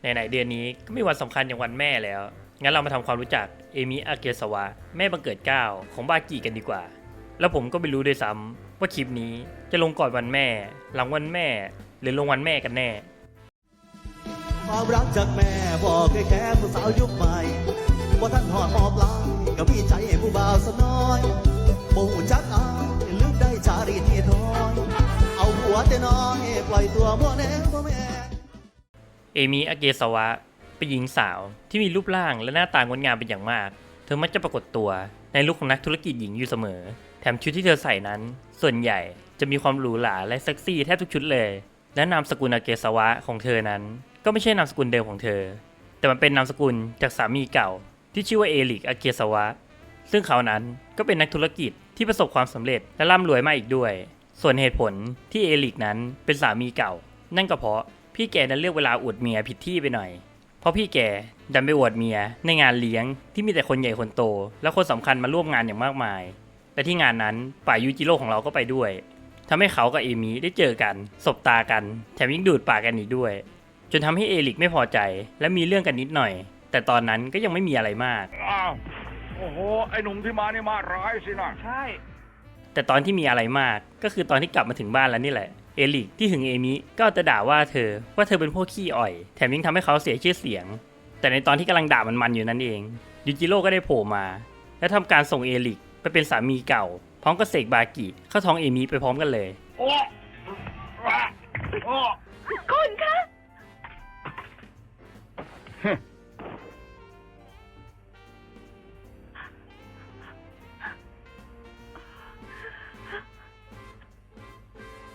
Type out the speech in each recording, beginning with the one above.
ไหนๆเดือนนี้ก็มีวันสำคัญอย่างวันแม่แล้ว งั้นเรามาทำความรู้จักเอมิอาเกสวะ แม่บังเกิดเก้าของบากิกันดีกว่า แล้วผมก็ไม่รู้ด้วยซ้ำว่าคลิปนี้จะลงก่อนวันแม่ หลังวันแม่ หรือลงวันแม่กันแน่ ความรักจากแม่บอกให้แค่สาวยุคใหม่ว่าท่านหอดหอบลายก็มีใจให้ผู้บ่าวสน้อยบ่หูจักอายลึกได้จารีที่ทอย เอาหัวแต่น้อย ปล่อยตัวมั่วแน่พ่อแม่ เอมิอาเกสวะเป็นหญิงสาวที่มีรูปร่างและหน้าตางดงามเป็นอย่างมาก เธอมักจะปรากฏตัวในลุคของนักธุรกิจหญิงอยู่เสมอ แถมชุดที่เธอใส่นั้น ส่วนใหญ่จะมีความหรูหราและเซ็กซี่แทบทุกชุดเลย และนามสกุลอาเกสวะของเธอนั้น ก็ไม่ใช่นามสกุลเดิมของเธอ แต่มันเป็นนามสกุลจากสามีเก่า ที่ชื่อว่าเอลิกอาเกสวะ ซึ่งเขานั้นก็เป็นนักธุรกิจที่ประสบความสำเร็จและร่ำรวยมากอีกด้วย ส่วนเหตุผลที่เอลิกนั้นเป็นสามีเก่า นั่นก็เพราะ พี่แกนั้นเลือกเวลาอวดเมียผิดที่ไปหน่อย เพราะพี่แกดันไปอวดเมียในงานเลี้ยงที่มีแต่คนใหญ่คนโต และคนสำคัญมาร่วมงานอย่างมากมายและที่งานนั้นป่ายูจิโร่ของเราก็ไปด้วยทำให้เขากับเอมิได้เจอกัน สบตากัน แถมยิ่งดูดปากกันอีกด้วย จนทำให้เอลิกไม่พอใจ และมีเรื่องกันนิดหน่อย แต่ตอนนั้นก็ยังไม่มีอะไรมากอ้าวโอ้โหไอ้หนุ่มที่มานี่มาร้ายสินะใช่ แต่ตอนที่มีอะไรมากก็คือตอนที่กลับมาถึงบ้านแล้วนี่แหละ เอลิกที่หึงเอมิก็เอาแต่ด่าว่าเธอว่าเธอเป็นพวกขี้อ่อย แถมยังทำให้เขาเสียชื่อเสียง แต่ในตอนที่กำลังด่ามันมันๆอยู่นั่นเองยูจิโร่ก็ได้โผล่มา และทำการส่งเอลิกไปเป็นสามีเก่า พร้อมกับเสกบากิเข้าท้องเอมิไปพร้อมกันเลยโอ้ว้าโอ้คุณคะ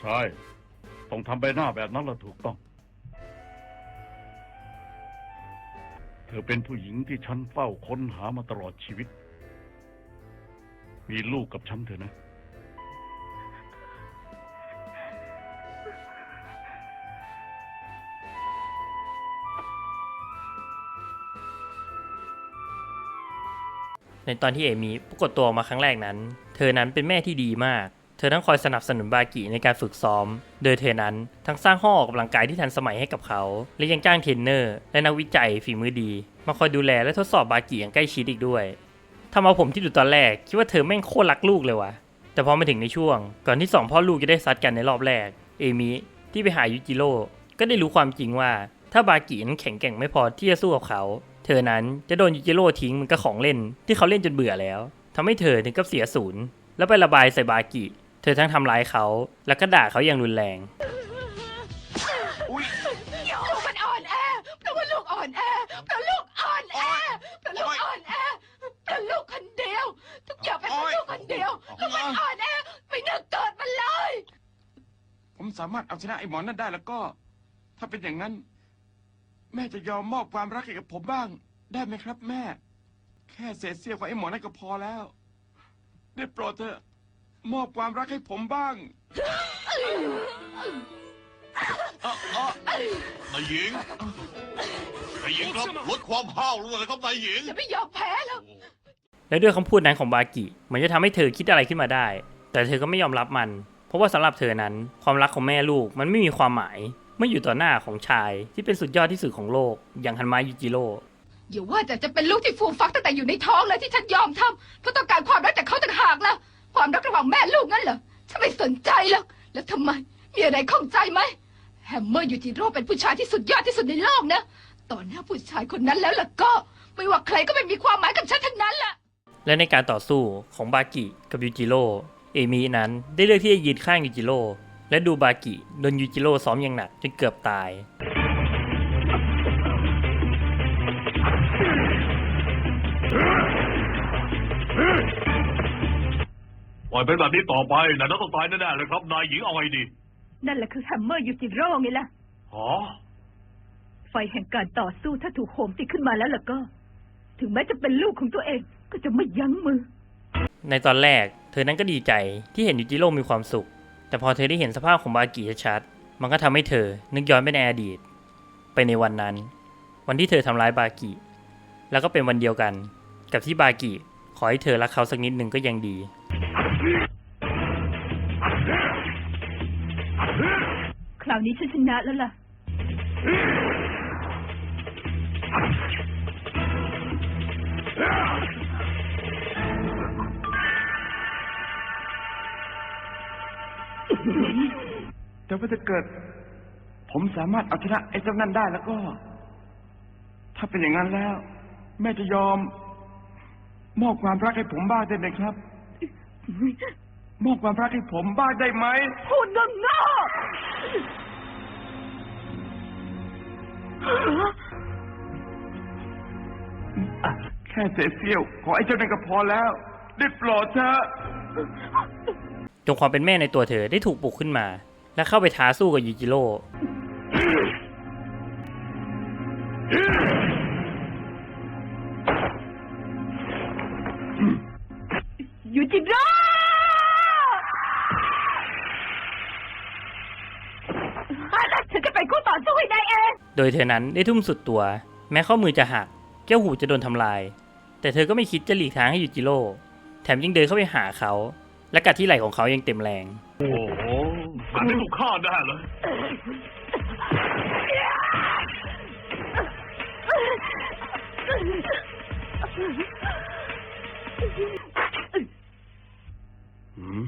ใช่ ต้องทำใบหน้าแบบนั้นละถูกต้อง เธอเป็นผู้หญิงที่ฉันเฝ้าค้นหามาตลอดชีวิต มีลูกกับฉันเถอะนะ ในตอนที่เอมิปรากฏตัวออกมาครั้งแรกนั้น เธอนั้นเป็นแม่ที่ดีมาก เธอทั้งคอยสนับสนุนบากิในการฝึกซ้อม โดยเธอนั้นทั้งสร้างห้องออกกำลังกายที่ทันสมัยให้กับเขา และยังจ้างเทรนเนอร์และนักวิจัยฝีมือดี มาคอยดูแลและทดสอบบากิอย่างใกล้ชิดอีกด้วยทำเอาผมที่ดูตอนแรกคิดว่าเธอแม่งโคตรรักลูกเลยว่ะ แต่พอมาถึงในช่วง ก่อนที่สองพ่อลูกจะได้ซัดกันในรอบแรก เอมิที่ไปหายูจิโร่ก็ได้รู้ความจริงว่า ถ้าบากินั้นแข็งแกร่งไม่พอที่จะสู้กับเขา เธอนั้นจะโดนยูจิโร่ทิ้งเหมันก็ของเล่นที่เขาเล่นจนเบื่อแล้วทำให้เธอถึงกับเสียศูนย์แล้วไประบายใส่บากิ เธอทั้งทำร้ายเขา แล้วก็ด่าเขาอย่างรุนแรง ลูกมันอ่อนแอเพราะว่าลูกอ่อนแอเพราะลูกอ่อนแอเพราะลูกอ่อนแอเพราะลูกคนเดียว ทุกอย่างเป็นเพราะลูกคนเดียวลูกมันอ่อนแอไม่นึกเกิดมันเลย ผมสามารถเอาชนะไอ้หมอนั่นได้แล้วก็ ถ้าเป็นอย่างนั้น แม่จะยอมมอบความรักให้กับผมบ้าง ได้ไหมครับแม่ แค่เศษเสี้ยวของไอ้หมอนั่นก็พอแล้ว ได้โปรดเถอะ มอบความรักให้ผมบ้างอ๋ออ๋อนายหญิงนายหญิงครับลดความห้าวลงหน่อยครับนายหญิง จะไม่ยอมแพ้แล้ว และด้วยคำพูดนั้นของบากิเหมันจะทำให้เธอคิดอะไรขึ้นมาได้ แต่เธอก็ไม่ยอมรับมัน เพราะว่าสำหรับเธอนั้น ความรักของแม่ลูกมันไม่มีความหมายเมื่ออยู่ต่อหน้าของชายที่เป็นสุดยอดที่สุดของโลก อย่างฮันมายูจิโร่อย่าว่าแต่จะเป็นลูกที่ฟูมฟักตั้งแต่อยู่ในท้องเลยที่ฉันยอมทำเพราะต้องการความรักจากเขาต่างหากล่ะ ความรักระหว่างแม่ลูกงั้นเหรอฉันไม่สนใจหรอกแล้วทำไม มีอะไรข้องใจไหมแฮมเมอร์ยูจิโร่เป็นผู้ชายที่สุดยอดที่สุดในโลกนะต่อหน้าผู้ชายคนนั้นแล้วล่ะก็ ไม่ว่าใครก็ไม่มีความหมายกับฉันทั้งนั้นล่ะ และในการต่อสู้ของบากิกับยูจิโร่เอมินั้นได้เลือกที่จะยืนข้างยูจิโร่และดูบากิโดนยูจิโร่ซ้อมอย่างหนักจนเกือบตาย ล่อยเป็นแบบนี้ต่อไปนายต้องตายแน่ๆเลยครับ นายหญิงเอาไงดี นั่นแหละคือแฮมเมอร์ยูจิโร่ไงล่ะฮะไฟแห่งการต่อสู้ถ้าถูกโหมติดขึ้นมาแล้วล่ะก็ ถึงแม้จะเป็นลูกของตัวเองก็จะไม่ยั้งมือ ในตอนแรก เธอนั้นก็ดีใจที่เห็นยูจิโร่มีความสุข แต่พอเธอได้เห็นสภาพของบากิชัดๆมันก็ทำให้เธอ นึกย้อนไปในอดีต ไปในวันนั้น วันที่เธอทำร้ายบากิ แล้วก็เป็นวันเดียวกัน กับที่บากิขอให้เธอรักเขาสักนิดหนึ่งก็ยังดี คราวนี้ฉันชนะแล้วล่ะ แต่ว่าจะเกิด ผมสามารถเอาชนะไอ้เจ้านั่นได้แล้วก็ ถ้าเป็นอย่างนั้นแล้ว แม่จะยอม มอบความรักให้ผมบ้างได้ไหมครับ มอบความรักให้ผมบ้างได้ไหมพูดงงอแค่เศษเสี้ยว ของไอ้เจ้านั่นก็พอแล้ว ได้โปรดเถอะจนความเป็นแม่ในตัวเธอได้ถูกปลุกขึ้นมา และเข้าไปท้าสู้กับยูจิโร่ ยูจิโร่อาล่ะฉันจะเป็นคู่ต่อสู้ให้ได้เอง โดยเธอนั้นได้ทุ่มสุดตัว แม้ข้อมือจะหักแก้วหูจะโดนทำลาย แต่เธอก็ไม่คิดจะหลีกทางให้ยูจิโร่ แถมยังเดินเข้าไปหาเขา และกัดที่ไหล่ของเขาอยังเต็มแรง โอ้โหการที่ถูกฆ่าได้เหรอ หืม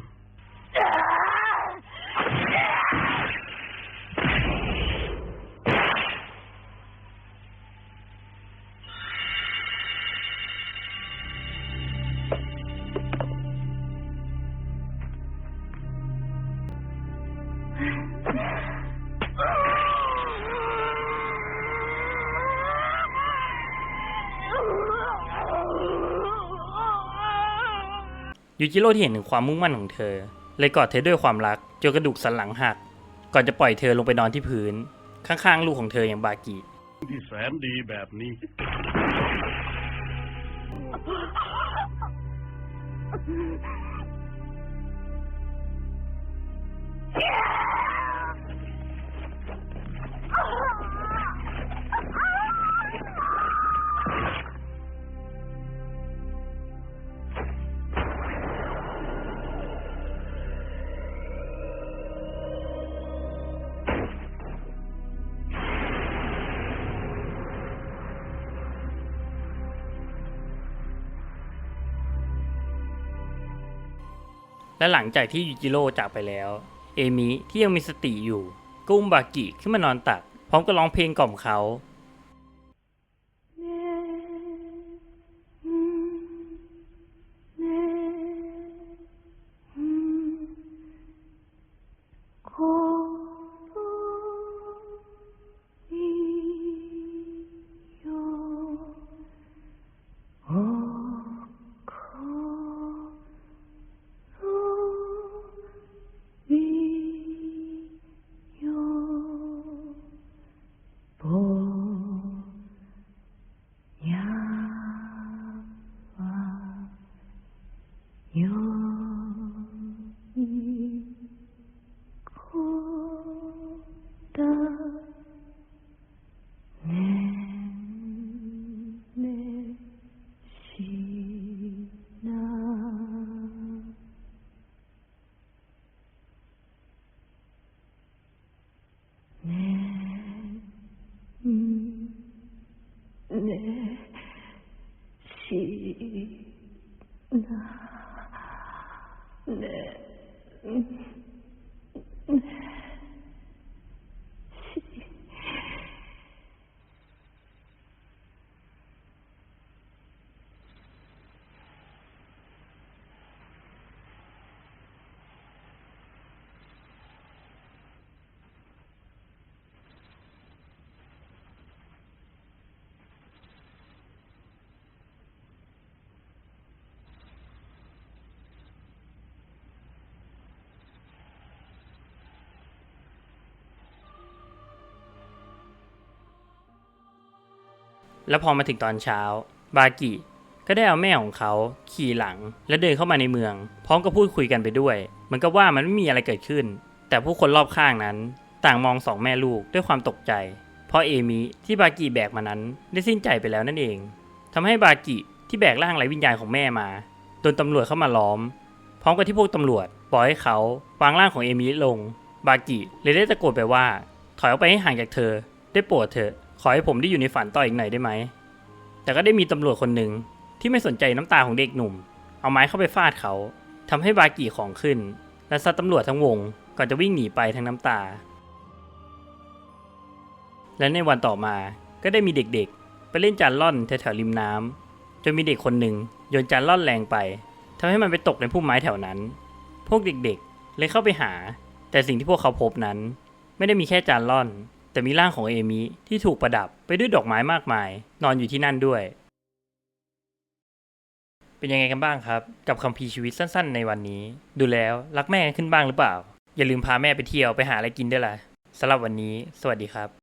ยูจิโร่ที่เห็นถึงความมุ่งมั่นของเธอ เลยกอดเธอด้วยความรักจนกระดูกสันหลังหัก ก่อนจะปล่อยเธอลงไปนอนที่พื้น ข้างๆ ลูกของเธออย่างบากิที่แสนดีแบบนี้ และหลังจากที่ยูจิโร่จากไปแล้ว เอมิที่ยังมีสติอยู่ กุ้มบากิขึ้นมานอนตัก พร้อมกับร้องเพลงกล่อมเขา 嗯。嗯嗯 แล้วพอมาถึงตอนเช้า บากิก็ได้เอาแม่ของเขาขี่หลังและเดินเข้ามาในเมือง พร้อมกับพูดคุยกันไปด้วย เหมือนกับว่ามันไม่มีอะไรเกิดขึ้น แต่ผู้คนรอบข้างนั้น ต่างมองสองแม่ลูกด้วยความตกใจ เพราะเอมิที่บากิแบกมานั้นได้สิ้นใจไปแล้วนั่นเองทำให้บากิที่แบกร่างไร้วิญญาณของแม่มาโดนตำรวจเข้ามาล้อม พร้อมกับที่พวกตำรวจบอกให้เขาวางร่างของเอมิลง บากิเลยได้ตะโกนไปว่า ถอยออกไปให้ห่างจากเธอ ได้โปรดเถอะ ขอให้ผมได้อยู่ในฝันต่ออีกหน่อยได้ไหม แต่ก็ได้มีตำรวจคนหนึ่งที่ไม่สนใจน้ำตาของเด็กหนุ่ม เอาไม้เข้าไปฟาดเขาทำให้บากิของขึ้น และซัดตำรวจทั้งวงก่อนจะวิ่งหนีไปทั้งน้ำตา และในวันต่อมาก็ได้มีเด็กๆ ไปเล่นจานล่อนแถวๆริมน้ำจนมีเด็กคนหนึ่งโยนจานล่อนแรงไปทำให้มันไปตกในพุ่มไม้แถวนั้น พวกเด็กๆ เลยเข้าไปหา แต่สิ่งที่พวกเขาพบนั้น ไม่ได้มีแค่จานล่อน แต่มีร่างของเอมิที่ถูกประดับไปด้วยดอกไม้มากมาย นอนอยู่ที่นั่นด้วย เป็นยังไงกันบ้างครับ กับคัมภีชีวิตสั้นๆ ในวันนี้ ดูแล้วรักแม่กันขึ้นบ้างหรือเปล่า อย่าลืมพาแม่ไปเที่ยวไปหาอะไรกินด้วยล่ะสำหรับวันนี้ สวัสดีครับ